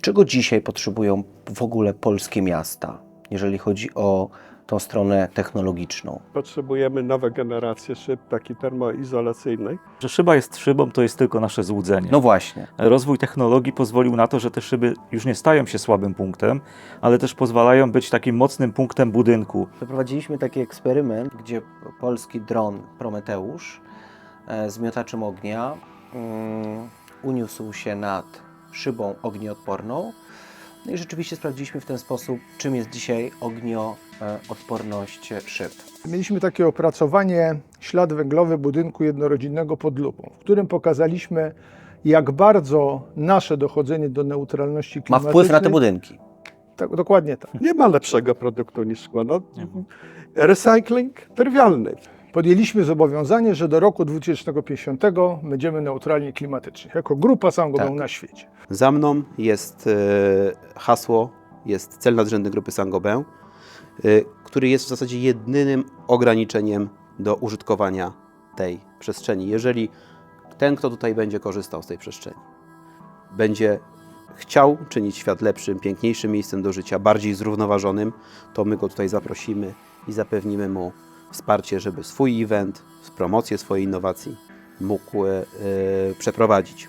Czego dzisiaj potrzebują w ogóle polskie miasta, jeżeli chodzi o tą stronę technologiczną? Potrzebujemy nowe generacje szyb, takich termoizolacyjnych. Że szyba jest szybą, to jest tylko nasze złudzenie. No właśnie. Rozwój technologii pozwolił na to, że te szyby już nie stają się słabym punktem, ale też pozwalają być takim mocnym punktem budynku. Przeprowadziliśmy taki eksperyment, gdzie polski dron Prometeusz e, z miotaczem ognia mm, uniósł się nad szybą ognioodporną. No i rzeczywiście sprawdziliśmy w ten sposób, czym jest dzisiaj ognioodporność szyb. Mieliśmy takie opracowanie ślad węglowy budynku jednorodzinnego pod lupą, w którym pokazaliśmy, jak bardzo nasze dochodzenie do neutralności Ma klimatycznej... wpływ na te budynki. Tak, dokładnie tak. Nie ma lepszego produktu niż szkło. No, recycling trywialny. Podjęliśmy zobowiązanie, że do roku 2050 będziemy neutralni klimatycznie, jako grupa Saint-Gobain Tak. na świecie. Za mną jest e, hasło, jest cel nadrzędny grupy Saint-Gobain, e, który jest w zasadzie jedynym ograniczeniem do użytkowania tej przestrzeni. Jeżeli ten, kto tutaj będzie korzystał z tej przestrzeni, będzie chciał czynić świat lepszym, piękniejszym miejscem do życia, bardziej zrównoważonym, to my go tutaj zaprosimy i zapewnimy mu wsparcie, żeby swój event, promocję swojej innowacji mógł e, e, przeprowadzić.